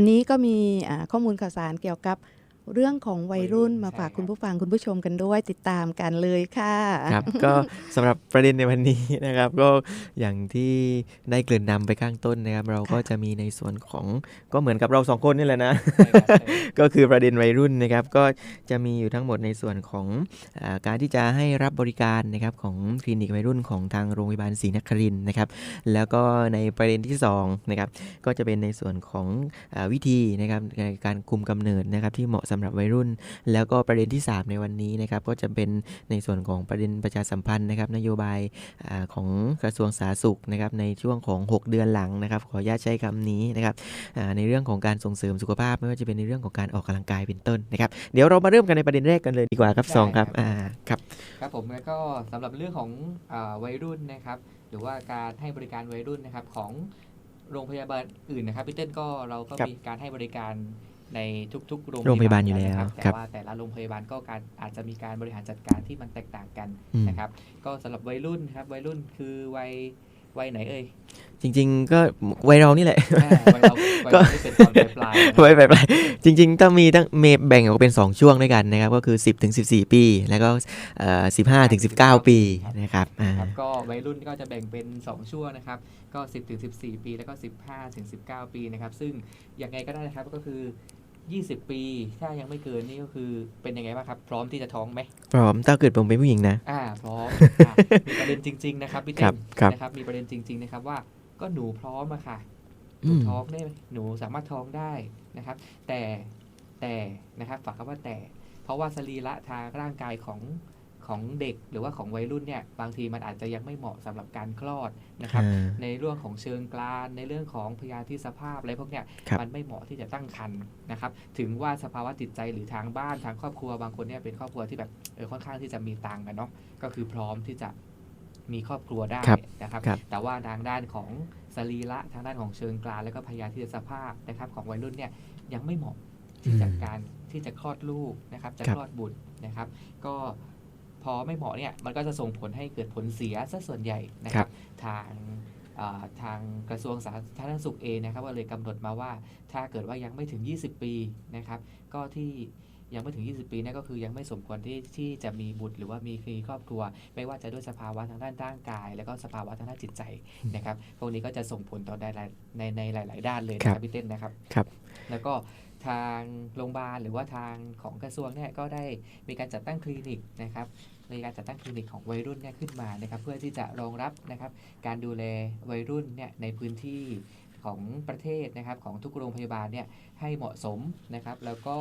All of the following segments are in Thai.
วันนี้ก็มีข้อมูลข่าวสารเกี่ยวกับ เรื่องของวัยรุ่นวัยรุ่นมาฝากใช่คุณผู้ฟังคุณผู้ชมกันด้วยติดตามกันเลยค่ะครับก็สำหรับประเด็นในวันนี้นะครับ ก็อย่างที่ได้เกริ่นนำไปข้างต้นนะครับ เราก็จะมีในส่วนของก็เหมือนกับเราสองคนนี่แหละนะ ก็คือประเด็นวัยรุ่นนะครับ ก็จะมีอยู่ทั้งหมดในส่วนของอาการที่จะให้รับบริการนะครับของคลินิกวัยรุ่นของทางโรงพยาบาลศรีนครินทร์นะครับ แล้วก็ในประเด็นที่สองนะครับก็จะเป็นในส่วนของอาวิธีนะครับในการคุมกำเนิดนะครับที่เหมาะสำหรับวัยรุ่น แล้วก็ประเด็นที่ 3 ในวันนี้นะครับก็จะเป็นในส่วนของประเด็นประชาสัมพันธ์นะครับนโยบายอาของกระทรวงสาธารณสุขนะครับในช่วงของ 6 เดือนหลังนะครับขออนุญาตใช้คำนี้นะครับอ่าในเรื่องของการส่งเสริมสุขภาพ ไม่ว่าจะเป็นในเรื่องของการออกกำลังกายเป็นต้นนะครับเดี๋ยวเรามาเริ่มกันในประเด็นแรกกันเลยดีกว่าครับได้สองครับครับอ่าครับครับผมแล้วก็สำหรับเรื่องของอาวัยรุ่นนะครับหรือว่าการให้บริการวัยรุ่นนะครับของโรงพยาบาลอื่นนะครับพี่เต้นก็เราก็ครับมีการให้บริการ ในทุกๆโรงโรงพยาบาลอยู่แล้วนะครับคแต่รับว่าแต่ละโรงพยาบาลก็การอาจจะมีการบริหารจัดการที่มันแตกต่างกันอืมนะครับ ก็สำหรับวัยรุ่นครับวัยรุ่นคือวัยวัยไหนเอ่ยจริง ๆ ก็วัยเรานี่แหละอ่าวัยเราวัยเราที่เป็นตอนปลายๆนะครับไว้ไปจริง ๆ ต้องมีตั้งเมแบ่งออกเป็น 2 ช่วงด้วยกันนะครับก็คือ 10ถึง14 ปี แล้วก็เอ่อ15ถึง19 ปีนะครับอ่าครับก็วัยรุ่นก็จะแบ่งเป็น 2 ช่วงนะครับ ก็ 10ถึง14 ปี แล้วก็ 15ถึง19 ปีนะครับ ซึ่งยังไงก็ได้นะครับก็คือ 20 ปี ถ้ายังไม่เกินนี่ก็คือเป็นยังไงบ้างครับ พร้อมที่จะท้องไหมพร้อมถ้าเกิดผมเป็นผู้หญิงนะ อ่าพร้อมอะมีประเด็นจริง ๆ นะครับพี่ครัเต้บนครับ นะครับมีประเด็นจริง ๆ นะครับว่าก็หนูพร้อมอะค่ะหอืนูมท้องได้ไหมหนูสามารถท้องได้นะครับ แต่แต่นะครับฝากคำว่าแต่ เพราะว่าสรีระทางร่างกายของ ของเด็กหรือว่าของวัยรุ่นเนี่ยบางทีมันอาจจะยังไม่เหมาะสำหรับการคลอดนะครับอ่าในเรื่องของเชิงกรานในเรื่องของพยาธิสภาพอะไรพวกเนี้ยครับมันไม่เหมาะที่จะตั้งครรภ์นะครับ ถึงว่าสภาวะจิตใจหรือทางบ้านทางครอบครัวบางคนเนี่ยเป็นครอบครัวที่แบบเออค่อนข้างที่จะมีตังค์กันเนาะก็คือพร้อมที่จะมีครอบครัวได้ครับนะครับครับแต่ว่าทางด้านของสรีระทางด้านของเชิงกรานและก็พยาธิสภาพนะครับ ของวัยรุ่นเนี่ยยังไม่เหมาะที่จะอืมการที่จะคลอดลูกนะครับ จะครับคลอดบุตรนะครับ ก็ พอไม่เหมาะเนี่ยมันก็จะส่งผลให้เกิดผลเสียซะส่วนใหญ่นะครับทางอ่าทางกระทรวงสาธารณสุขเองนะครับก็เลยกำหนดมาว่าถ้าเกิดว่ายังไม่ถึง 20 ปีนะครับก็ที่ยังไม่ถึง 20 ปีเนี่ยก็คือยังไม่สมควรที่ที่จะมีบุตรหรือว่ามีมีครอบครัว ไม่ว่าจะด้วยสภาวะทางด้านร่างกาย แล้วก็สภาวะทางด้านจิตใจนะครับพวกนี้ก็จะส่งผลต่อในหลายในในหลาย ๆ ด้านเลยนะคครัรับบพี่เต้นนะครับครับ แล้วก็ ทางโรงพยาบาลหรือว่าทางของกระทรวงเนี่ยก็ได้มีการจัดตั้งคลินิกนะครับมีการจัดตั้งคลินิกของวัยรุ่นเนี่ยขึ้นมานะครับเพื่อที่จะรองรับนะครับการดูแลวัยรุ่นเนี่ยในพื้นที่ของประเทศนะครับของทุกโรงพยาบาลเนี่ยให้เหมาะสมนะครับ แล้วก็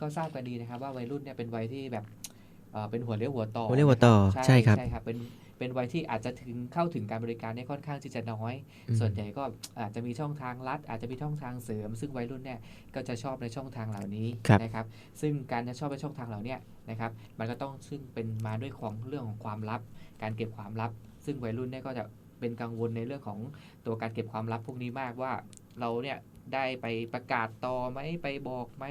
ก็ทราบกันดีนะครับว่าวัยรุ่นเนี่ยเป็นวัยที่แบบเอ่อเป็นหัวเลี้ยวหัวต่อหัวเรียกว่าต่อใช่ใช่ครับใช่ครับเป็น เป็นวัยที่อาจจะถึงเข้าถึงการบริการเนี่ยค่อนข้างที่จะน้อยอืมส่วนใหญ่ก็อาจจะมีช่องทางลัด อาจจะมีช่องทางเสริม ซึ่งวัยรุ่นเนี่ยก็จะชอบในช่องทางเหล่านี้ครับนะครับ ซึ่งการจะชอบในช่องทางเหล่าเนี้นะครับ มันก็ต้องซึ่งเป็นมาด้วยของเรื่องของความลับ การเก็บความลับ ซึ่งวัยรุ่นเนี่ยก็จะเป็นกังวลในเรื่องของตัวการเก็บความลับพวกนี้มากว่าเราเนี่ยได้ไปประกาศต่อไหมไปบอกไหม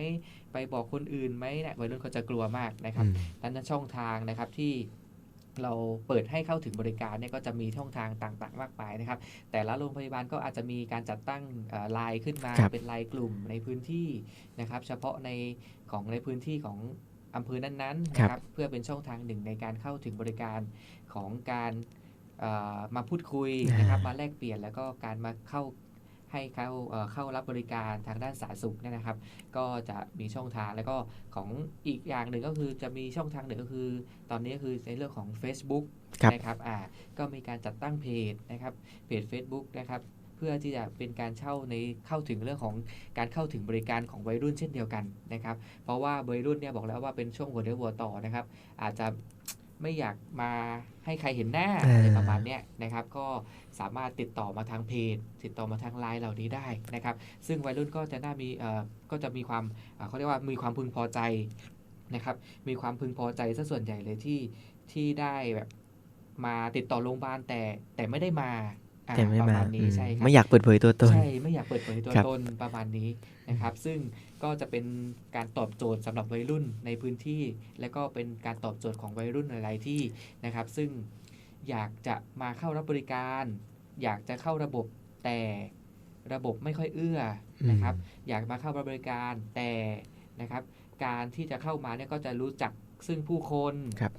ไปบอกคนอื่นไหมเนี่ยวัยรุ่นเขาจะกลัวมากนะครับอืมดังนั้นช่องทางนะครับที่ เราเปิดให้เข้าถึงบริการเนี่ยก็จะมีช่องทางต่างๆ มากมายนะครับ แต่ละโรงพยาบาลก็อาจจะมีการจัดตั้งไลน์ขึ้นมาครับเป็นไลน์กลุ่มในพื้นที่นะครับ เฉพาะในของในพื้นที่ของอำเภอนั้นๆนะครับเพื่อเป็นช่องทางหนึ่งในการเข้าถึงบริการของการเอ่อมาพูดคุยนะครับมาแลกเปลี่ยนแล้วก็การมาเข้า ให้เข้าเอ่อเข้ารับบริการทางด้านสาธารณสุขเนี่ยนะครับ ก็จะมีช่องทางแล้วก็ของอีกอย่างหนึ่งก็คือจะมีช่องทางหนึ่งก็คือ ตอนนี้ก็คือในเรื่องของ Facebook ครับนะครับอ่าก็มีการจัดตั้งเพจนะครับเพจ Facebook นะครับเพื่อที่จะเป็นการเช่าในเข้าถึงเรื่องของการเข้าถึงบริการของวัยรุ่นเช่นเดียวกันนะครับ เพราะว่าวัยรุ่นเนี่ยบอกแล้วว่าเป็นช่วงหัวเรียวหัวต่อนะครับ อาจจะ ไม่อยากมาให้ใครเห็นหน้าอ่าอะไรประมาณเนี้ยนะครับ ก็สามารถติดต่อมาทางเพจ ติดต่อมาทางไลน์เหล่านี้ได้นะครับ ซึ่งวัยรุ่นก็จะน่ามีเอ่อก็จะมีความเอ่อเขาเรียกว่ามีความพึงพอใจนะครับ มีความพึงพอใจซะส่วนใหญ่เลยที่ที่ได้แบบมาติดต่อโรงพยาบาลแต่แต่ไม่ได้มาอ่า แต่ไม่ประมามาณอืนี้มใช่ครับไม่อยากเปิดเผยตัวตนใช่ไม่อยากเปิดเผยตัวครับตนประมาณนี้นะครับ ซึ่งก็จะเป็นการตอบโจทย์สำหรับวัยรุ่นในพื้นที่ และก็เป็นการตอบโจทย์ของวัยรุ่นหลาย ๆ ที่นะครับ ซึ่งอยากจะมาเข้ารับบริการ อยากจะเข้าระบบแต่ระบบไม่ค่อยเอื้อนะครับ อยากมาเข้ารับบริการแต่นะครับ การที่จะเข้ามาเนี่ยก็จะรู้จักซึ่งผู้คนครับ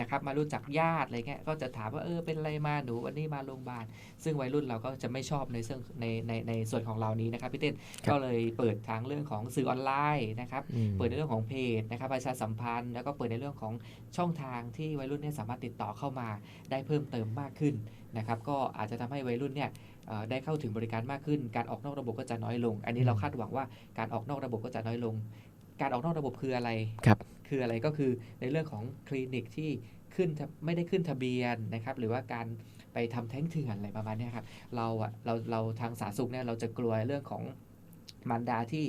นะครับมารู้จักญาติอะไรเงี้ยก็จะถามว่าเออเป็นอะไรมาหนูวันนี้มาโรงพยาบาลซึ่งวัยรุ่นเราก็จะไม่ชอบในเรื่องในในในส่วนของเรานี้นะครับพี่เต้นครับก็เลยเปิดทางเรื่องของสื่อออนไลน์นะครับอืมเปิดในเรื่องของเพจนะครับประชาสัมพันธ์ แล้วก็เปิดในเรื่องของช่องทางที่วัยรุ่นเนี่ยสามารถติดต่อเข้ามาได้เพิ่มเติมมากขึ้นนะครับก็อาจจะทำให้วัยรุ่นเนี่ยเอ่อได้เข้าถึงบริการมากขึ้น การออกนอกระบบก็จะน้อยลง อันนี้เราคาดหวังว่าการออกนอกระบบก็จะน้อยลง การออกนอกระบบคืออะไรครับคืออะไรก็คือในเรื่องของคลินิกที่ขึ้นทะไม่ได้ขึ้นทะเบียนนะครับ หรือว่าการไปทำแท้งเถื่อนอะไรประมาณเนี้ยครับเราอะเราเราทางสาธารณสุขเนี่ยเราจะกลัวเรื่องของมารดาที่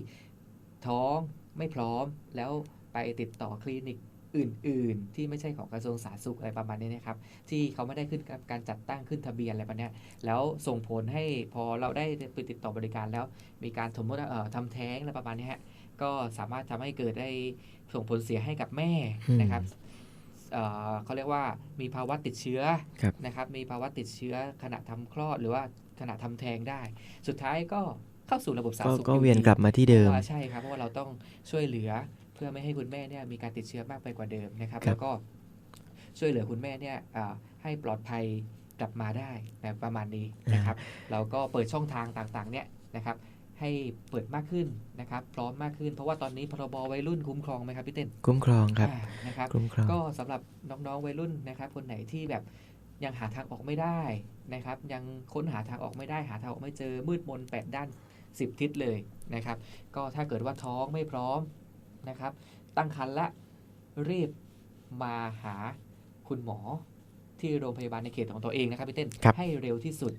ท้องไม่พร้อมแล้วไปติดต่อคลินิกอื่น ๆ ที่ไม่ใช่ของกระทรวงสาธารณสุขอะไรประมาณนี้นะครับ ที่เขาไม่ได้ขึ้นกับการจัดตั้งขึ้นทะเบียนอะไรประมาณเนี้ยแล้วส่งผลให้พอเราได้ไปติดต่อบริการแล้ว มีการสมมติว่าเอ่อทำแท้งอะไรประมาณเนี้ยฮะ ก็สามารถทำให้เกิดได้ส่งผลเสียให้กับแม่อืมนะครับเอ่อเขาเรียกว่ามีภาวะติดเชื้อครับนะครับ มีภาวะติดเชื้อขณะทำคลอดหรือว่าขณะทำแท้งได้ สุดท้ายก็เข้าสู่ระบบสาธาก็รณสุขก็อยู่เวียนดีกลับมาที่เดิมว่าใช่ครับเพราะว่าเราต้องช่วยเหลือเพื่อไม่ให้คุณแม่เนี่ยมีการติดเชื้อมากไปกว่าเดิมนะครับครับแล้วก็ช่วยเหลือคุณแม่เนี่ยอ่าให้ปลอดภัยกลับมาได้นะประมาณนี้นะครับ เราก็เปิดช่องทางต่างๆเนี่ยนะครับ ให้เปิดมากขึ้นนะครับ พร้อมมากขึ้น เพราะว่าตอนนี้พรบวัยรุ่นคุ้มครองไหมครับพี่เต้นคุ้มครองครับอ่านะครับคุ้มครองก็สำหรับน้องๆวัยรุ่นนะครับ คนไหนที่แบบยังหาทางออกไม่ได้นะครับ ยังค้นหาทางออกไม่ได้หาทางออกไม่เจอมืดมนแปดด้านสิบทิศเลยนะครับ ก็ถ้าเกิดว่าท้องไม่พร้อมนะครับ ตั้งครรภ์ละรีบมาหาคุณหมอที่โรงพยาบาลในเขตของตัวเองนะครับพี่เต้นครับให้เร็วที่สุด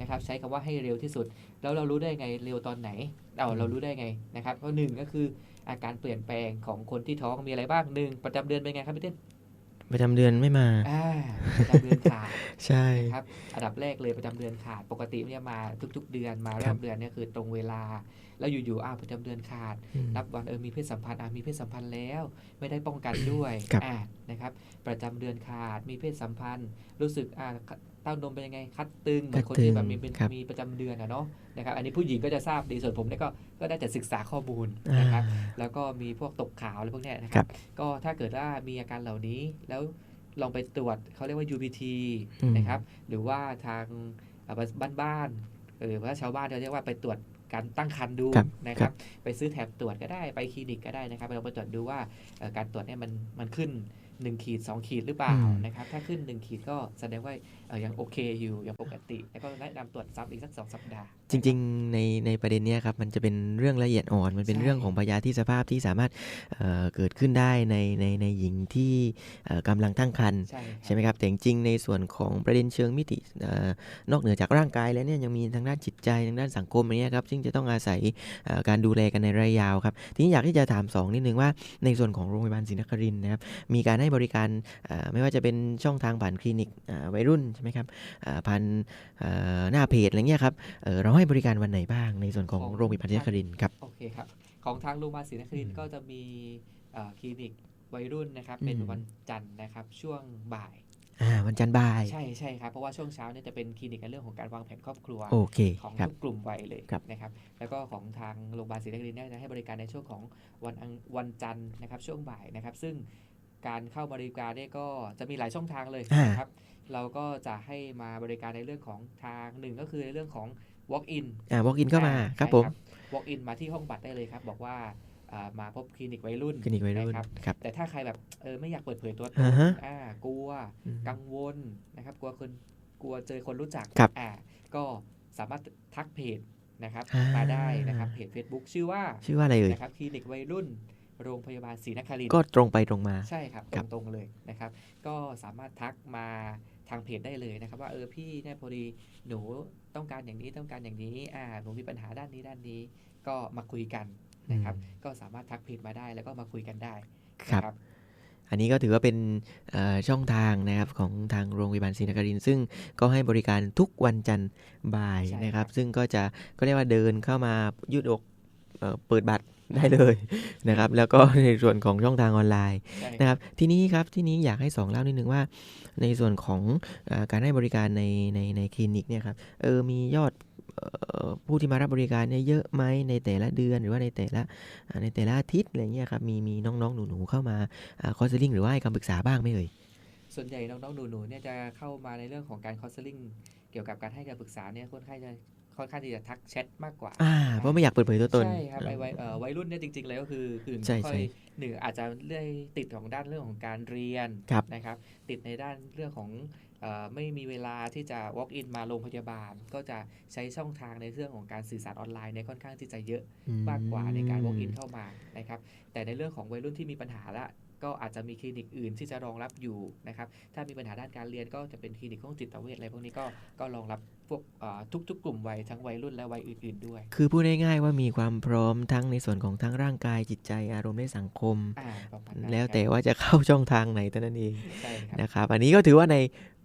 นะครับใช้คำว่าให้เร็วที่สุด แล้วเรารู้ได้ไงเร็วตอนไหนเอาเรารู้ได้ไงนะครับก็หนึ่งก็คืออาการเปลี่ยนแปลงของคนที่ท้องมีอะไรบ้างหนึ่งประจำเดือนเป็นไงครับพี่เต้นประจำเดือนไม่มาอ่าประจำเดือนขาด ใช่นะครับ อันดับแรกเลยประจำเดือนขาด ปกติเนี่ยมาทุก ๆ เดือนมารครัอบบเดือนเนี่ยคือตรงเวลา แล้วอยู่ๆอ้าวประจำเดือนขาดอืมนับวันเออมีเพศสัมพันธ์อะมีเพศสัมพันธ์แล้ว ไม่ได้ป้องกันด้วยครับอ่านะครับ ประจำเดือนขาดมีเพศสัมพันธ์ รู้สึกอ่า เต้านมเป็นยังไง คัดตึงเหมือนคนที่แบบมีเป็นครับมีประจำเดือนอะเนาะนะครับอันนี้ผู้หญิงก็จะทราบดีส่วนผมเนี่ยก็ก็ได้แต่ศึกษาข้อมูลอ่านะครับแล้วก็มีพวกตกขาวอะไรพวกเนี้ยนะคครัรับบก็ถ้าเกิดว่ามีอาการเหล่านี้แล้วลองไปตรวจเขาเรียกว่า UPT อืมนะครับหรือว่าทางบ้านบ้านๆหรือว่าชาวบ้านเราเรียกว่าไปตรวจการตั้งครรภ์ดูครับนะคครัรับบไปซื้อแถบตรวจก็ได้ไปคลินิกก็ได้นะครับเราไปตรวจดูว่าเอ่อการตรวจเนี่ยมันมันขึ้น 1ขีด2ขีดหรือเปล่าอืมนะครับถ้าขึ้น 1 ขีดก็แสดงว่าเอ่อยังโอเคอยู่ยังปกติ แล้วก็แนะนำตรวจซ้ำอีกสัก 2 สัปดาห์จริงๆ ในในประเด็นเนี้ยครับมันจะเป็นเรื่องละเอียดอ่อน มันเป็นใช่เรื่องของพยาธิสภาพที่สามารถเอ่อเกิดขึ้นได้ในในในหญิงที่เอ่อกำลังตั้งครรภ์ใช่ใช่ไหมครับแต่จริงๆในส่วนของประเด็นเชิงมิติเออนอกเหนือจากร่างกายแล้วเนี่ยยังมีทางด้านจิตใจทางด้านสังคมอะไรเงี้ยครับซึ่งจะต้องอาศัยเอ่อการดูแลกันในระยะยาวครับทีนี้อยากที่จะถามสองนิดนึงว่าในส่วนของโรงพยาบาลศรีนครินทร์นะครับมีการให้บริการเอ่อไม่ว่าจะเป็นช่องทางผ่านคลินิกเอ่อวัยรุ่นใช่ไหมครับเอ่อผ่านเอ่อหน้าเพจอะไรเงี้ยครับเอ่อเราให้บริการวันไหนบ้างในส่วนของโรงพยาบาลศรีนครินทร์ครับโอเคครับของทางโรงพยาบาลศรีนครินทอืร์มก็จะมีเอ่อคลินิกวัยรุ่นนะครับเป็นอืมวันจันทร์นะครับช่วงบ่ายอ่าวันจันทร์บ่าย ใช่ใช่ครับ เพราะว่าช่วงเช้าเนี่ยจะเป็นคลินิกในเรื่องของการวางแผนครอบครัวโอเคของครับทุกกลุ่มวัยเลยครับนะครับ แล้วก็ของทางโรงพยาบาลศรีนครินทร์เนี่ยจะให้บริการในช่วงของวันอังวันจันทร์นะครับ ช่วงบ่ายนะครับ ซึ่งการเข้าบริการเนี่ยก็จะมีหลายช่องทางเลยอ่านนะครับ เราก็จะให้มาบริการในเรื่องของทางหนึ่งก็คือในเรื่องของ walk in อ่า walk in เข้ามาอ่ครับใช่ผม walk in มาที่ห้องบัตรได้เลยครับ บอกว่าอ่ามาพบคลินิกวัยรุ่นคลินิกวัยรุ่นนะครับครับแต่ถ้าใครแบบเออไม่อยากเปิดเผยตัวตนอ่าฮะอ่ากลัวอืมกังวลนะครับกลัวคนกลัวเจอคนรู้จักครับอ่าก็สามารถทักเพจนะครับอ่ามมาได้นะครับเพจ Facebook ชื่อว่าชื่อว่าอะไรเอ่ยนะครับคลินิกวัยรุ่น โรงพยาบาลศรีนครินทร์ก็ตรงไปตรงมาใช่ครับครับตรงๆเลยนะครับ ก็สามารถทักมาทางเพจได้เลยนะครับ ว่าเออพี่เนี่ยพอดีหนู ต้องการอย่างนี้ต้องการอย่างนี้อ่าหนูมีปัญหาด้านนี้ด้านนี้ ก็มาคุยกันนะครับ ก็สามารถทักเพจมาได้แล้วก็มาคุยกันได้ครับนะอันนี้ก็ถือว่าเป็นเอ่อช่องทางนะครับของทางโรงพยาบาลศรีนครินทร์ซึ่งก็ให้บริการทุกวันจันทร์บ่ายใช่นะครับครับ ซึ่งก็จะก็เรียกว่าเดินเข้ามายืดอกเอ่อเปิดบัตร ได้เลยนะครับ แล้วก็ในส่วนของช่องทางออนไลน์ใช่นะครับ ทีนี้ครับที่นี้อยากให้สองเล่านิดนึงว่า ในส่วนของเออการให้บริการในในในคลินิกเนี่ยครับเออมียอดเอ่อผู้ที่มารับบริการเนี่ยเยอะไหมในแต่ละเดือนหรือว่าในแต่ละอ่าในแต่ละอาทิตย์อะไรเงี้ยครับมีมีน้องๆ หนูๆเข้ามาคอร์สลิงหรือว่าให้คำปรึกษาบ้างไหมเอ่ยส่วนใหญ่น้องๆหนูๆเนี่ยจะเข้ามาในเรื่องของการคอสซิ่งเกี่ยวกับการให้การปรึกษาเนี่ยค่อนข้างจะ ค่อนข้างที่จะทักแชทมากกว่าอ่าเพราะไม่อยากเปิดเผยตัวตน ใช่ครับไอ้วัยเอ่อวัยรุ่นเนี่ยจริงๆเลยก็คือคือใช่ค่อใช่ยหนึ่งอาจจะเรื่อยติดของด้านเรื่องของการเรียนครับนะครับ ติดในด้านเรื่องของเอ่อไม่มีเวลาที่จะ walk in มาโรงพยาบาล ก็จะใช้ช่องทางในเรื่องของการสื่อสารออนไลน์เนี่ยค่อนข้างที่จะเยอะมากกว่าในการ walk in เข้ามานะครับ แต่ในเรื่องของวัยรุ่นที่มีปัญหาละ ก็อาจจะมีคลินิกอื่นที่จะรองรับอยู่นะครับ ถ้ามีปัญหาด้านการเรียนก็จะเป็นคลินิกของจิตเวชอะไรพวกนี้ก็ก็รองรับพวกเอ่อทุกๆกลุ่มวัยทั้งวัยรุ่นและวัยอื่น ๆด้วย คือพูดง่ายๆว่ามีความพร้อมทั้งในส่วนของทั้งร่างกายจิตใจอารมณ์และสังคมอ่าประมาณนั้นแล้วแต่ครับว่าจะเข้าช่องทางไหนเท่านั้นเองใช่ครับนะครับ อันนี้ก็ถือว่าใน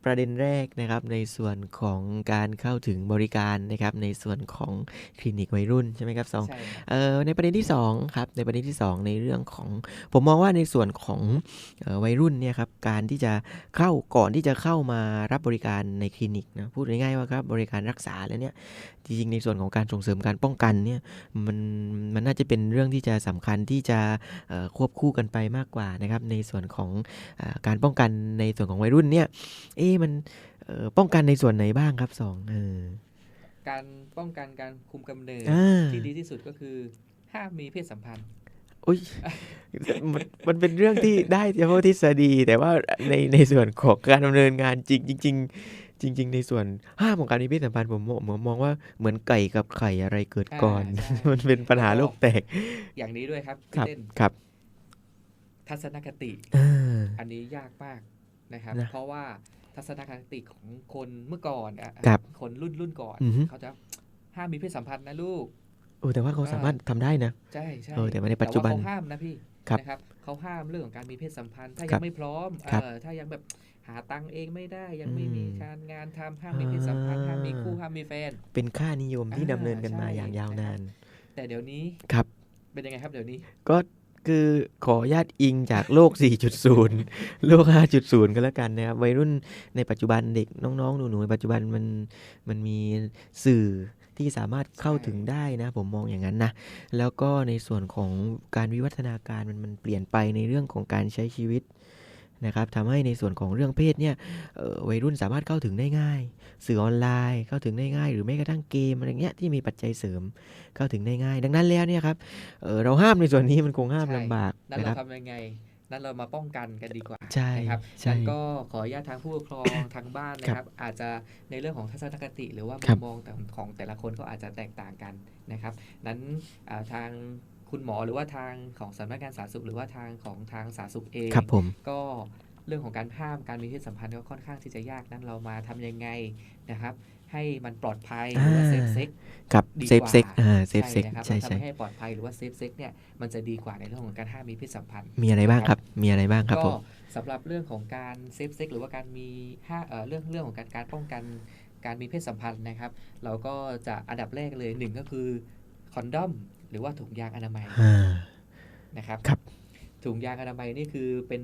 ประเด็นแรกนะครับในส่วนของการเข้าถึงบริการนะครับในส่วนของคลินิกวัยรุ่นใช่ไหมครับสองใช่ครับเอ่อในประเด็นที่สองครับในประเด็นที่สองในเรื่องของผมมองว่าในส่วนของเอ่อวัยรุ่นเนี่ยครับการที่จะเข้าก่อนที่จะเข้ามารับบริการในคลินิกนะพูดง่ายๆว่าครับบริการรักษาแล้วเนี่ยจริงๆในส่วนของการส่งเสริมการป้องกันเนี่ยมันมันน่าจะเป็นเรื่องที่จะสำคัญที่จะเอ่อควบคู่กันไปมากกว่านะครับในส่วนของเออการป้องกันในส่วนของวัยรุ่นเนี่ยเอ๊ะมันเอ่อป้องกันในส่วนไหนบ้างครับสองเออการป้องกันการคุมกำเนิดอ่าที่ดีที่สุดก็คือห้ามมีเพศสัมพันธ์อุ้ยมันมันเป็นเรื่องที่ได้เฉพาะทฤษฎี แต่ว่าในในส่วนของการดำเนินงานจริงจริงๆจริงๆ ในส่วนห้ามของการมีเพศสัมพันธ์ผมมองผมมองว่าเหมือนไก่กับไข่อะไรเกิดก่อนอ่าใช่มันเป็นปัญหาโลกแตก อย่างนี้ด้วยครับครับพี่เต้นครับ ทัศนคติอ่าอันนี้ยากมากนะครับนะเพราะว่า ทัศนคติของคนเมื่อก่อนอะครับคนรุ่นรุ่นก่อนอือฮึ เขาจะห้ามมีเพศสัมพันธ์นะลูกโอ้แต่ว่าเขาสามารถทำได้นะ ใช่ใช่เออแต่ว่าในปัจจุบันเขาห้ามนะพี่ครับนะครับเขาห้ามเรื่องของการมีเพศสัมพันธ์ ถ้าครัยับงไม่พร้อมครับเออถ้ายังแบบหาตังค์เองไม่ได้ยังไม่มีอืมการงานทำห้ามมีเพศสัมพันธ์อ่า ห้ามมีคู่ห้ามมีแฟน เป็นค่านิยมที่อ่าดำเนินกันมาใช่อย่างยาวนาน แต่เดี๋ยวนี้ครับ เป็นยังไงครับเดี๋ยวนี้ ก็ คือขอญาติอิงจากโลก 4.0 โลก 5.0 ก็แล้วกันนะครับ วัยรุ่นในปัจจุบันเด็กน้องๆ หนูๆ ในปัจจุบันมันมันมีสื่อที่สามารถเข้าถึงได้นะ ผมมองอย่างนั้นนะ แล้วก็ในส่วนของการวิวัฒนาการมันมันเปลี่ยนไปในเรื่องของการใช้ชีวิต นะครับทำให้ในส่วนของเรื่องเพศเนี่ยเอ่อวัยรุ่นสามารถเข้าถึงได้ง่าย สื่อออนไลน์เข้าถึงได้ง่าย หรือแม้กระทั่งเกมอะไรเงี้ยที่มีปัจจัยเสริมเข้าถึงได้ง่าย ดังนั้นแล้วเนี่ยครับเอ่อเราห้ามในส่วนนี้มันคงห้ามใช่ลำบากนั่นนะคเรารับทำยังไงนั่นเรามาป้องกันกันดีกว่าใช่นะครับใช่งั้นก็ขออนุญาตทางผู้ปกครองทางบ้านนะครับ อาจจะในเรื่องของทัศนคติ หรือว่าคมุรับมมองแต่ของแต่ละคนก็อาจจะแตกต่างกันนะครับ นั้นอ่าทาง คุณหมอหรือว่าทางของสำนักงานสาธารณสุข หรือว่าทางของทางสาธารณสุขเองครับผมก็เรื่องของการห้ามการมีเพศสัมพันธ์ก็ค่อนข้างที่จะยากนั้นเรามาทำยังไงนะครับ ให้มันปลอดภัยหรือว่าเซฟเซ็กกับดีเซฟกว่าเซ็กอ่าเซฟใช่เซ็กนะครับใช่เราใช่ทำให้ปลอดภัยหรือว่าเซฟเซ็กเนี่ยมันจะดีกว่าในเรื่องของการห้ามมีเพศสัมพันธ์มีอะไรบ้างครับมีอะไรบ้างครับก็ผมสำหรับเรื่องของการเซฟเซ็กหรือว่าการมีห้าเอ่อเรื่องเรื่องของการการป้องกันการมีเพศสัมพันธ์นะครับ เราก็จะอันดับแรกเลยหนึ่งก็คือคอนดอม หรือว่าถุงยางอนามัยอ่านะครับครับ ถุงยางอนามัยนี่คือเป็น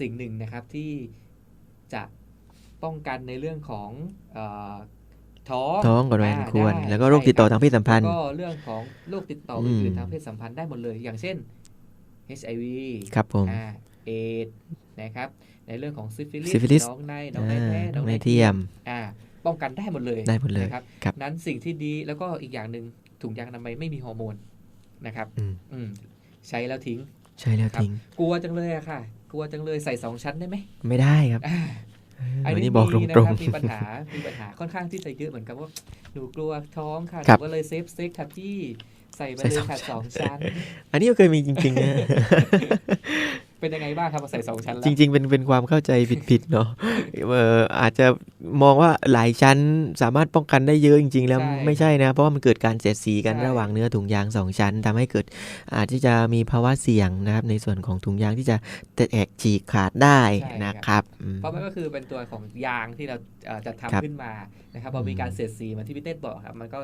สิ่งหนึ่งนะครับที่จะป้องกันในเรื่องของเอ่อท้องท้องก่อนวัยอันอ่าควรได้แล้วก็โรคติดต่อใช่ทางเพศสัมพันธ์ก็เรื่องของโรคติดต่ออืมอื่นๆทางเพศสัมพันธ์ได้หมดเลย อย่างเช่น HIV ครับผมอ่าเอดส์นะครับ ในเรื่องของซิฟิลิซิฟิลิสน้องในน้องในอ่าแพ้น้องในเทียมอ่าป้องกันได้หมดเลยได้หมดเลยนะครับครับ นั้นสิ่งที่ดีแล้วก็อีกอย่างหนึ่ง ถุงยางอนามัยไม่มีฮอร์โมนนะครับ อืมอืมใช้แล้วทิ้ง ใช่แล้วครับทิ้ง กลัวจังเลยอะค่ะ กลัวจังเลยใส่สองชั้นได้ไหม ไม่ได้ครับอ่าอันวันนี้นี้บอกตมีนะรงครับมีปัญหา มีปัญหาค่อนข้างที่จะเยอะเหมือนกันว่าหนูกลัวท้องค่ะหครันูบก็เลยเซฟเซ็กค่ะพี่ใส่ไปใส่เลสยองค่ะชั้นสองชั้น อันนี้ก็เคยมีจริงๆนะ เป็นยังไงบ้างครับพอใส่สองชั้นแล้วจริง ๆ เป็นเป็นความเข้าใจผิดๆเนาะเอออาจจะมองว่าหลายชั้นสามารถป้องกันได้เยอะจริง ๆ แล้วใช่ไม่ใช่นะ เพราะว่ามันเกิดการเสียดสีกันใช่ระหว่างเนื้อถุงยางสองชั้นทำให้เกิดอาจที่จะมีภาวะเสี่ยงนะครับในส่วนของถุงยางที่จะแตกฉีกขาดได้นะครับอืมเพราะมันก็คือเป็นตัวของยางที่เราเอ่อจะทำครับขึ้นมานะครับพอมีอืมการเสียดสีเหมือนที่พี่เต้บอกครับมันก็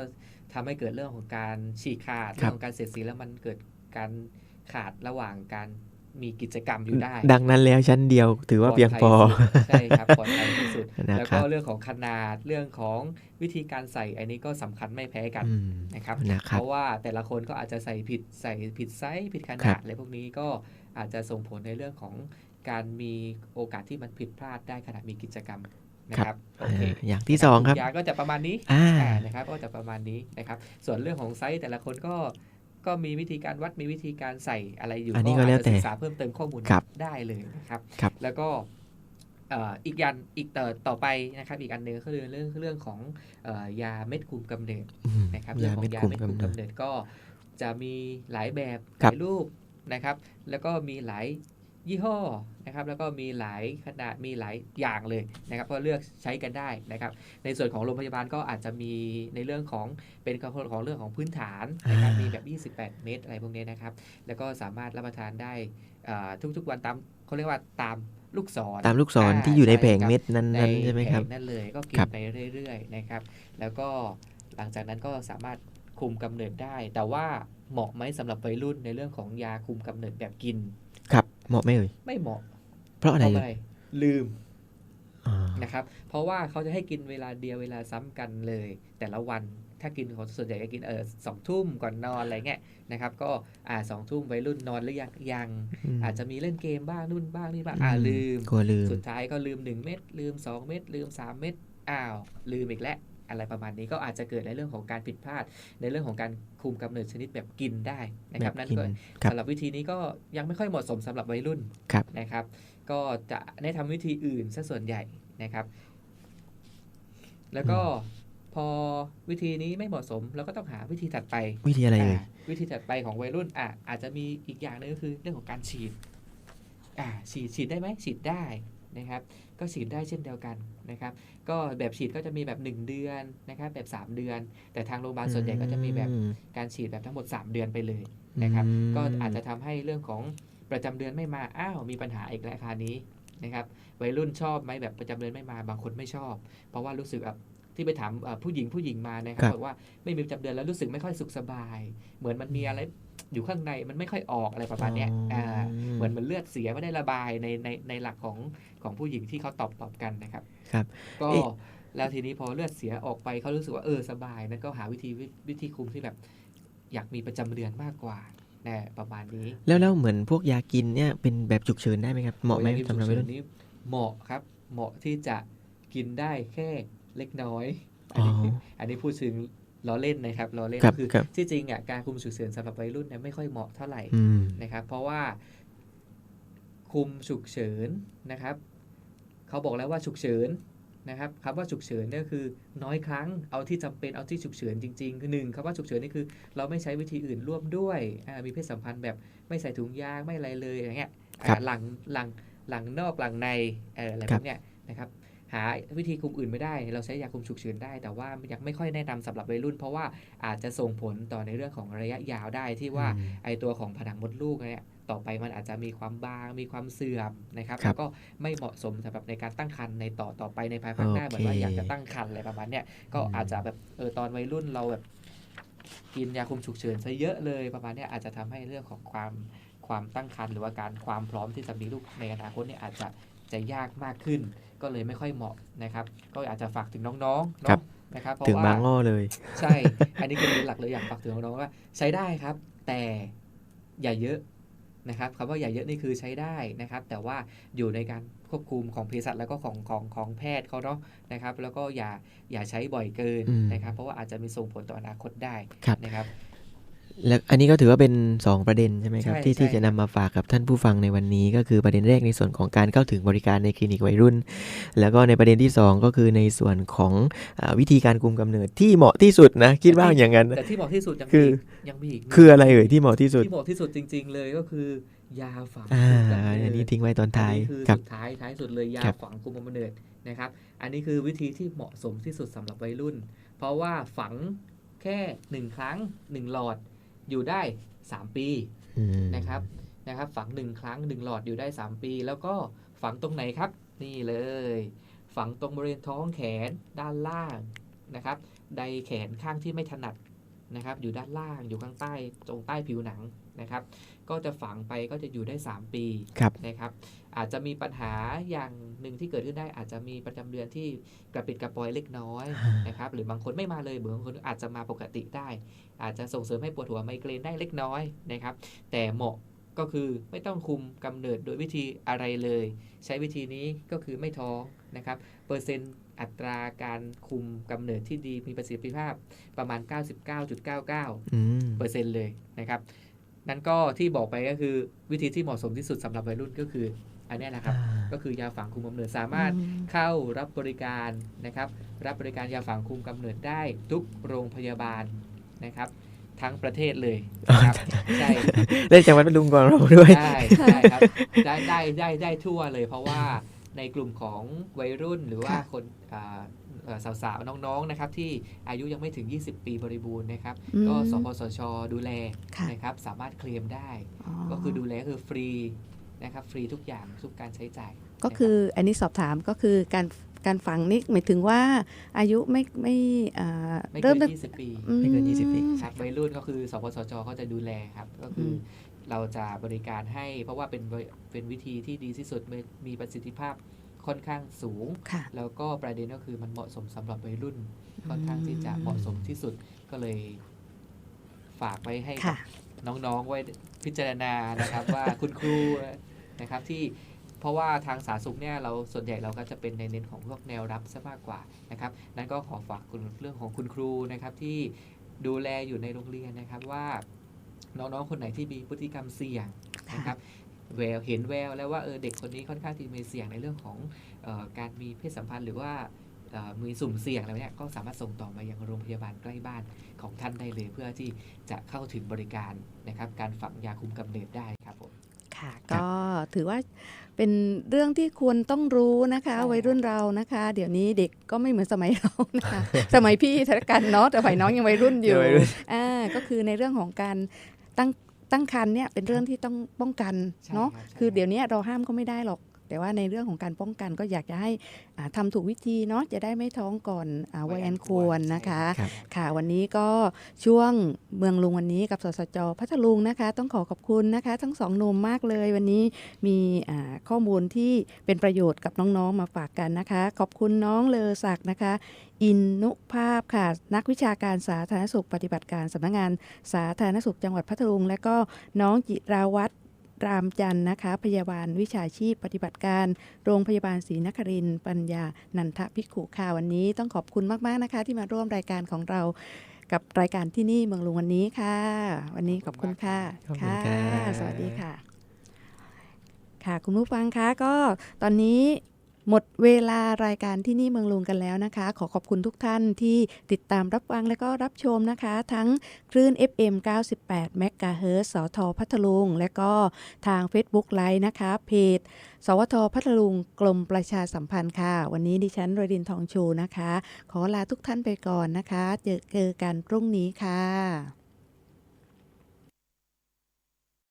ทำให้เกิดเรื่องของการฉีกขาดครัเรื่อบงของการเสียดสีแล้วมันเกิดการขาดระหว่างการ มีกิจกรรมอยู่ได้ ดังนั้นแล้วชั้นเดียวถือว่าเพียงพอปลดภัยสุดใช่ครับปลอดภัยที่สุดนะแล้วครัก็บเรื่องของขนาดเรื่องของวิธีการใส่อันนี้ก็สำคัญไม่แพ้กันอืมนะครับนะครับ เพราะว่าแต่ละคนก็อาจจะใส่ผิดใส่ผิดไซส์ผิดขครันาดบอะไรพวกนี้ก็อาจจะส่งผลในเรื่องของการมีโอกาสที่มันผิดพลาดได้ขณะมีกิจกรรมนะครับโอเคอ่าอย่างที่สองครับยางก็จะประมาณนี้อ่าอ่านะครับก็จะประมาณนี้นะครับ ส่วนเรื่องของไซส์แต่ละคนก็ ก็มีวิธีการวัดมีวิธีการใส่อะไรอยู่อันนี้ก็อาจแล้วจะแต่ศึกษาเพิ่มเติมข้อมูลครับได้เลยนะครับครับแล้วก็เอ่ออีกยันอีกต่อต่อไปนะครับ อีกอันหนึ่งก็คือเรื่องเรื่องของเอ่อยาเม็ดคุมกำเนิดอืมนะครับเรื่องของยาเม็ดคุมเนิดกำเนิดก็จะมีหลายแบบหครับลายรูปนะครับ แล้วก็มีหลาย ยี่ห้อนะครับแล้วก็มีหลายขนาดมีหลายอย่างเลยนะครับก็เลือกใช้กันได้นะครับ ในส่วนของโรงพยาบาลก็อาจจะมีในเรื่องของเป็นของเรื่องของพื้นฐานนะครับอ่ามีมีแบบ 28 เมตรอะไรพวกนี้นะครับ แล้วก็สามารถรับประทานได้อ่าทุกๆวันตามเขาเรียกว่าตามลูกศรตามลูกศรอ่าที่อยู่ในช่แผงครับเม็ดนั้นๆใช่ไหมครับแผงนั่นเลยก็กิครันบไปเรื่อยๆนะครับ แล้วก็หลังจากนั้นก็สามารถคุมกำเนิดได้ แต่ว่าเหมาะไหมสำหรับวัยรุ่นในเรื่องของยาคุมกำเนิดแบบกินครับ เหมาะไหมเอ่ยไม่เหมาะ เพราะเพอะไรราะเอ่อะยไรลืมอ่านะครับ เพราะว่าเขาจะให้กินเวลาเดียวเวลาซ้ำกันเลย แต่ละวันถ้ากินของส่วนใหญ่ก็กินเออสองทุ่มก่อนนอนอะไรเงี้ยนะครับ ก็อ่าสองทุ่มวัยรุ่นนอนหรือยังยังมอาจจะมีเล่นเกมบ้างนู่นบ้างนี่บ้างอ่าลืมกลัวลืม สุดท้ายก็ลืม1เม็ดลืม2เม็ดลืม3เม็ดอ้าว ลืมอีกแล้ว อะไรประมาณนี้ก็อาจจะเกิดในเรื่องของการผิดพลาด ในเรื่องของการคุมกำเนิดชนิดแบบกินได้นะครับแบบนั่นกินก็ครับสำหรับวิธีนี้ก็ยังไม่ค่อยเหมาะสมสำหรับวัยรุ่นครับนะครับ ก็จะแนะทำวิธีอื่นซะส่วนใหญ่นะครับ แล้วก็พอวิธีนี้ไม่เหมาะสมเราก็ต้องหาวิธีถัดไปวิธีอะไรเอ่ยอ่าวิธีถัดไปของวัยรุ่นอะอาจจะมีอีกอย่างหนึงก็คือเรื่องของการฉีดอ่าฉีดฉีดได้ไหมฉีดได้ นะครับ ก็ฉีดได้เช่นเดียวกันนะครับ ก็แบบฉีดก็จะมีแบบ 1 เดือนนะครับแบบ 3 เดือน แต่ทางโรงพยาบาลส่วนใหญ่ก็จะมีแบบอืการฉีดแบบทั้งหมด 3 เดือนไปเลยนะครับอืมก็อาจจะทำให้เรื่องของประจำเดือนไม่มา อ้าว มีปัญหาอีกแล้วคราวนี้นะครับ วัยรุ่นชอบไหมแบบประจำเดือนไม่มา บางคนไม่ชอบ เพราะว่ารู้สึกแบบที่ไปถามเอ่อผู้หญิงผู้หญิงมานะครัครับบบอกว่าไม่มีประจำเดือนแล้วรู้สึกไม่ค่อยสุขสบาย เหมือนมันมีอะไร อยู่ข้างในมันไม่ค่อยออกอะไรประมาณเนี้ยอ่าเหมือนมันเลือดเสียไม่ได้ระบายในในในหลักของของผู้หญิงที่เขาตอบตอบกันนะครับครับ ก็เอ๊ะแล้วทีนี้พอเลือดเสียออกไปเขารู้สึกว่าเออสบายนั่นก็หาวิธีวิวิธีคุมที่แบบ อยากมีประจำเดือนมากกว่านะประมาณนี้ แล้วแล้วเหมือนพวกยากินเนี่ยเป็นแบบฉุกเฉินได้ไหมครับเหมาะไหมโอ้ยสำหรับวัยรุ่นนี้เหมาะครับ เหมาะที่จะกินได้แค่เล็กน้อยอ๋อันอนี้อันนี้พูดถึง ล้อเล่นนะครับล้อเล่นครับก็คือครับที่จริงอะการคุมฉุกเฉินสำหรับวัยรุ่นเนี่ยไม่ค่อยเหมาะเท่าไหร่อืมนะครับ เพราะว่าคุมฉุกเฉินนะครับเขาบอกแล้วว่าฉุกเฉินนะครับคำว่าฉุกเฉินเนี่ยคือน้อยครั้งเอาที่จำเป็นเอาที่ฉุกเฉินจริงๆคือหนึ่งคำว่าฉุกเฉินนี่คือ เราไม่ใช้วิธีอื่นร่วมด้วยอ่ามีเพศสัมพันธ์แบบไม่ใส่ถุงยางไม่อะไรเลยอย่างเงี้ยครับอ่าหลังหลังหลังนอกหลังในเอ่ออะไรคแบรับบเนี้ยนะครับ หาวิธีคุมอื่นไม่ได้ เราใช้ยาคุมฉุกเฉินได้ แต่ว่ายังไม่ค่อยแนะนำสำหรับวัยรุ่น เพราะว่าอาจจะส่งผลต่อในเรื่องของระยะยาวได้ที่ว่าอืมไอตัวของผนังมดลูกเนี่ยต่อไปมันอาจจะมีความบางมีความเสื่อมนะครับครับแล้วก็ไม่เหมาะสมสำหรับในการตั้งครรภ์ในต่อต่อไปในภายภาคหน้าโอเคเหมือนว่าอยากจะตั้งครรภ์อะไรประมาณเนี้ยก็อืมอาจจะแบบเออตอนวัยรุ่นเราแบบกินยาคุมฉุกเฉินซะเยอะเลยประมาณเนี้ยอาจจะทำให้เรื่องของความความตั้งครรภ์หรือว่าการความพร้อมที่จะมีลูกในอนาคตเนี่ยอาจจะจะยากมากขึ้น ก็เลยไม่ค่อยเหมาะนะครับ ก็อาจจะฝากถึงน้องๆครัเนาะบนะครับเพราะถึงว่าบางอ้อเลย ใช่ อันนี้คือหลักเลยอยากฝากถึงน้องๆว่าใช้ได้ครับ แต่อย่าเยอะนะครับคำว่าอย่าเยอะนี่คือใช้ได้นะครับ แต่ว่าอยู่ในการควบคุมของเภสัชแล้วก็ของของของแพทย์เขาเนาะนะครับ แล้วก็อย่าอย่าใช้บ่อยเกินอืมนะครับ เพราะว่าอาจจะมีส่งผลต่ออนาคตได้ครับนะครับ แล้วอันนี้ก็ถือว่าเป็น 2 ประเด็นใช่ไหมครับใช่ที่ที่ใช่จะนำมาฝากกับท่านผู้ฟังในวันนี้ ก็คือประเด็นแรกในส่วนของการเข้าถึงบริการในคลินิกวัยรุ่น แล้วก็ในประเด็นที่ 2 ก็คือในส่วนของอาวิธีการคุมกำเนิดที่เหมาะที่สุดนะคิดว่าอย่างนั้นแต่ที่เหมาะที่สุดยังคืมีออีกยังมีอีกคืออะไรเอ่ยที่เหมาะที่สุดที่เหมาะที่สุดจริง ๆ เลยก็คือยาฝังอ่าคุมกำเนิดอันนี้ทิ้งไว้ตอนท้ายอันนี้คือครับสุดท้ายท้ายสุดเลยยาครับฝังคุมกำเนิดนะครับอันนี้คือวิธีที่เหมาะสมที่สุดสำหรับวัยรุ่น เพราะว่าฝังแค่หนึ่งครั้งหนึ่งหลอด อยู่ได้ 3 ปีอืมนะครับนะครับฝังหนึ่งครั้งหนึ่งหลอดอยู่ได้ 3 ปี แล้วก็ฝังตรงไหนครับ นี่เลย ฝังตรงบริเวณท้องแขนด้านล่างนะครับใดแขนข้างที่ไม่ถนัดนะครับ อยู่ด้านล่างอยู่ข้างใต้ตรงใต้ผิวหนังนะครับ ก็จะฝังไปก็จะอยู่ได้ 3 ปีครับนะครับ อาจจะมีปัญหาอย่าง หนึ่งที่เกิดขึ้นได้อาจจะมีประจำเดือนที่กระปิดกระปอยเล็กน้อยนะครับหรือบางคนไม่มาเลยบางคนอาจจะมาปกติได้ อาจจะส่งเสริมให้ปวดหัวไมเกรนได้เล็กน้อยนะครับ แต่เหมาะก็คือไม่ต้องคุมกำเนิดโดยวิธีอะไรเลย ใช้วิธีนี้ก็คือไม่ท้องนะครับเปอร์เซ็นต์อัตราการคุมกำเนิดที่ดีมีประสิทธิภาพประมาณ 99.99อืมเปอร์เซ็นต์เลยนะครับ นั่นก็ที่บอกไปก็คือวิธีที่เหมาะสมที่สุดสำหรับวัยรุ่นก็คือ อันเนี้ยนะครับ ก็คือยาฝังคุมกำเนิดสามารถอืมเข้ารับบริการนะครับ รับบริการยาฝังคุมกำเนิดได้ทุกโรงพยาบาลนะครับ ทั้งประเทศเลยนะครับใช่เล่นจังหวัดพัทลุงก่อนเราด้วยได้ได้ครับได้ได้ได้ได้ทั่วเลยเพราะว่าในกลุ่มของวัยรุ่นหรือว่าค่ะคนอ่าเอ่อ สาวๆ น้องๆ นะครับที่อายุยังไม่ถึง 20 ปีบริบูรณ์นะครับอืมก็สปสช ดูแลค่ะนะครับสามารถเคลมได้ ก็คือดูแลคือฟรีนะครับฟรีทุกอย่างทุกการใช้จ่าย ก็คืออันนี้สอบถามก็คือการการฝังนี่หมายถึงว่าอายุไม่ไม่อ่าไม่เริ่เกิมนตั้ง20ปีไม่เกิน20 ปีครับวัยรุ่นก็คือสปสชก็จะดูแลครับก็คืออมเราจะบริการให้เพราะว่าเป็นวิเป็นวิธีที่ดีที่สุดมีมีประสิทธิภาพ ค่อนข้างสูง ค่ะ แล้วก็ประเด็นก็คือมันเหมาะสมสำหรับวัยรุ่น ค่อนข้างที่จะเหมาะสมที่สุดก็เลย ฝากไว้ให้กับค่ะ น้องๆไว้พิจารณานะครับ ว่าคุณครูนะครับที่เพราะว่าทางสาธารณสุขเนี่ยเราส่วนใหญ่เราก็จะเป็นในเน้นของพวกแนวรับซะมากกว่านะครับ นั่นก็ขอฝากคุณเรื่องของคุณครูนะครับที่ดูแลอยู่ในโรงเรียนนะครับว่าน้องๆคนไหนที่มีพฤติกรรมเสี่ยงนะครับ แววเห็นแววแล้วว่าเออเด็กคนนี้ค่อนข้างที่มีเสี่ยงในเรื่องของเออการมีเพศสัมพันธ์หรือว่าเอ่อมีสุ่มเสี่ยงอะไรเนี่ยก็สามารถส่งต่อมายังโรงพยาบาลใกล้บ้านของท่านได้เลย เพื่อที่จะเข้าถึงบริการนะครับการฝังยาคุมกำเนิดได้ครับผมค่ะก็ถือว่าเป็นเรื่องที่ควรต้องรู้นะคะใช่วัยรุ่นเรานะคะ เดี๋ยวนี้เด็กก็ไม่เหมือนสมัยเรานะคะสมัยพี่ธนกันเนาะแต่ฝ่ายน้องยังวัยรุ่นอยู่ยังวัยรุ่นอ่าก็คือในเรื่องของการตั้ง ตั้งครรภ์เนี่ยเป็นเรื่องที่ต้องป้องกันใช่เนาะครับใช่คือเดี๋ยวนี้เราห้ามก็ไม่ได้หรอก แต่ว่าในเรื่องของการป้องกันก็อยากจะให้อ่าทำาถูกวิธีเนาะจะได้ไม่ท้องก่อนอาวัยอันควรนะคะครับค่ะวันนี้ก็ช่วงเมืองลุงวันนี้กับสสจพัทลุงนะคะ ต้องขอขอบคุณนะคะ ทั้งสองหนุ่มมากเลยวันนี้มีอ่าข้อมูลที่เป็นประโยชน์กับน้องๆมาฝากกันนะคะ ขอบคุณน้องเลอศักดิ์นะคะ อินนุภาพค่ะ นักวิชาการสาธารณสุขปฏิบัติการสำนักงานสาธารณสุขจังหวัดพัทลุง และก็น้องจิราวัตร รามจันทร์นะคะ พยาบาลวิชาชีพปฏิบัติการ โรงพยาบาลศรีนครินทร์ปัญญา นันทพิขุค่ะวันนี้ต้องขอบคุณมาก ๆ นะคะ ที่มาร่วมรายการของเรากับรายการที่นี่เมืองลุงวันนี้ค่ะ วันนี้ขอบคุณค่ะค่ะ สวัสดีค่ะ ค่ะคุณผู้ฟังคะก็ตอนนี้ หมดเวลารายการที่นี่เมืองลุงกันแล้วนะคะ ขอขอบคุณทุกท่านที่ติดตามรับฟังและก็รับชมนะคะ ทั้งคลื่น FM 98 MHz สทพัทลุง และก็ทาง Facebook ไลฟ์นะคะ เพจ สวทพัทลุงกรมประชาสัมพันธ์ค่ะ วันนี้ดิฉันรดินทองชูนะคะ ขอลาทุกท่านไปก่อนนะคะ เจอเจอกันพรุ่งนี้ค่ะ